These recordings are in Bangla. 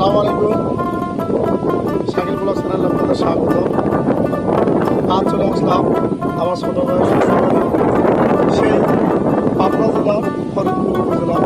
আসসালামু আলাইকুম। শাকিল ব্লগ চ্যানেলে আপনাদের স্বাগত। আজ চলে আসলাম আমার ছোটো সেই পাবনা জেলা ফরিদপুর উপজেলা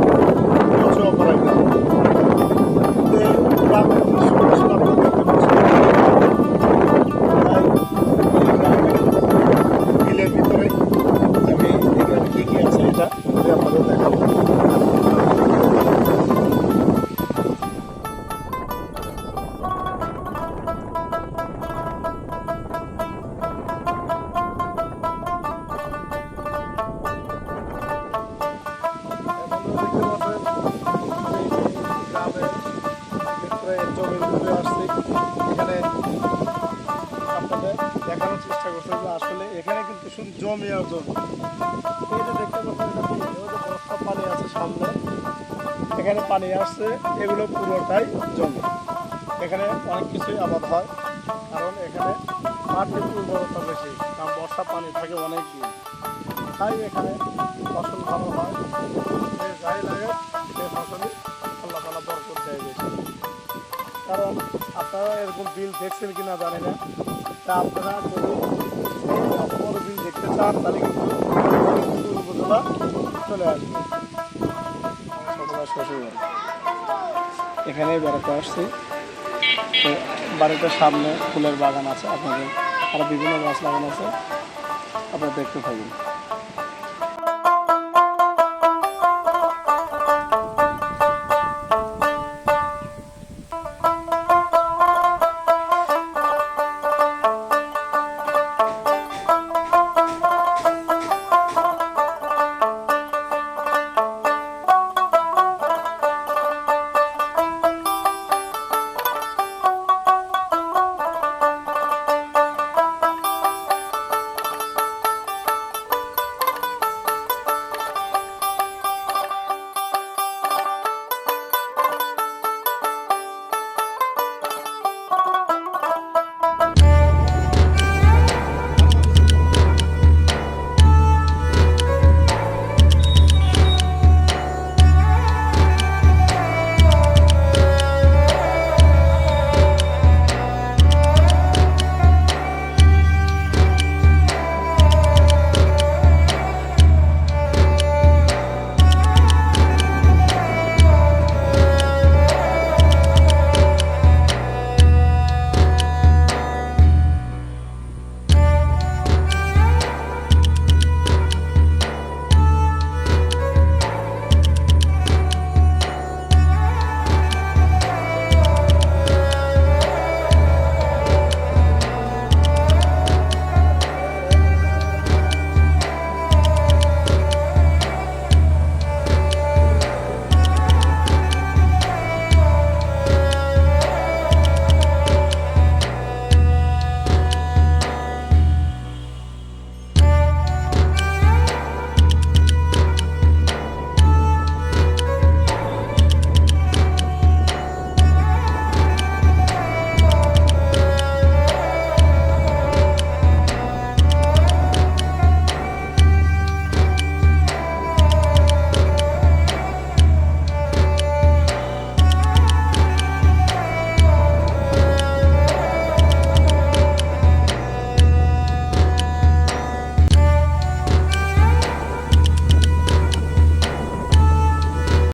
চেষ্টা করছে আসলে এখানে কিন্তু শুধু জমি আর জমি। দেখতে পাচ্ছেন পানি আছে সামনে। এখানে পানি আসছে, এগুলো পুরোটাই জমি। এখানে অনেক কিছুই আবাদ হয়, কারণ এখানে মাটির উর্বরতা বেশি, কারণ বর্ষা পানি থাকে অনেক দিন। তাই এখানে ফসল ভালো হয়। যাই লাগে সেই ফসলই আল্লাহ তালা বরকত দেয় বেশি। কারণ আপনারা এরকম বিল দেখছেন কিনা জানি না। তা আপনারা যদি দেখতে চান, তাহলে কিন্তু চলে আসবে। আমার ছোট ভাই শ্বশুর বাড়ি। এখানেই বেড়াতে আসছি। তো বাড়িটার সামনে ফুলের বাগান আছে, আপনাদের আরও বিভিন্ন গাছ লাগানো আছে। আপনারা দেখতে থাকুন।